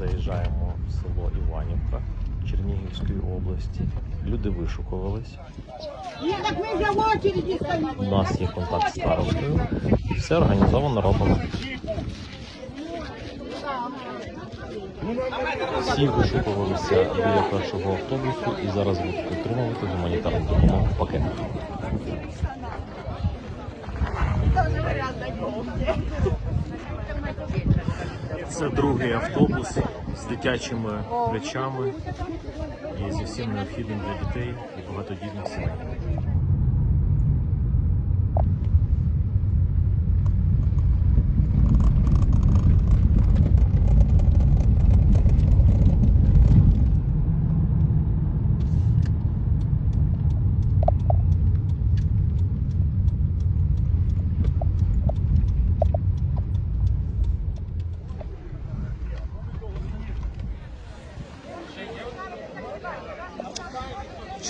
Заїжджаємо в село Іванівка Чернігівської області. Люди вишукувались. Стоим. У нас є контакт з старостою. Все організовано робимо. Всі вишукувалися біля першого автобусу і зараз будуть отримувати гуманітарну допомогу в пакетах. Це другий автобус з дитячими речами і зі всім необхідним для дітей і багатодітних сімей.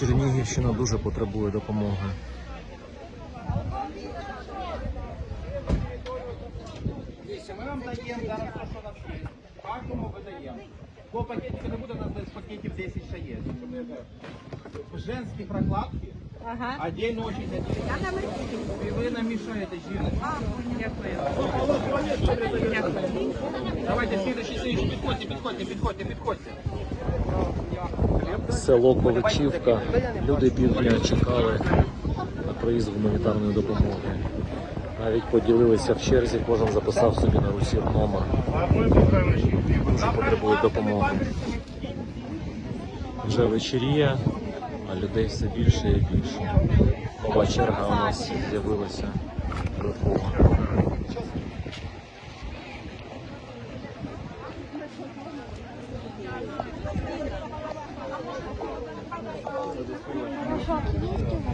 Чернігівщина дуже потребує допомоги. Ми вам даємо зараз те, що на. Кожному видаємо. По пакетику не буде, у нас десь пакетів 10 ще є. Женські прокладки. Ага. Отдельно очень для дітей. І ви нам мішаєте, жіночка. Давайте слідуючий, слідуючий. Підходьте, підходьте, підходьте, підходьте. Село Количівка. Люди півдня чекали на проїзд гуманітарної допомоги. Навіть поділилися в черзі, кожен записав собі на русі номер. Дуже потребують допомоги. Вже вечеріє, а людей все більше і більше. Нова черга у нас з'явилася додаткова.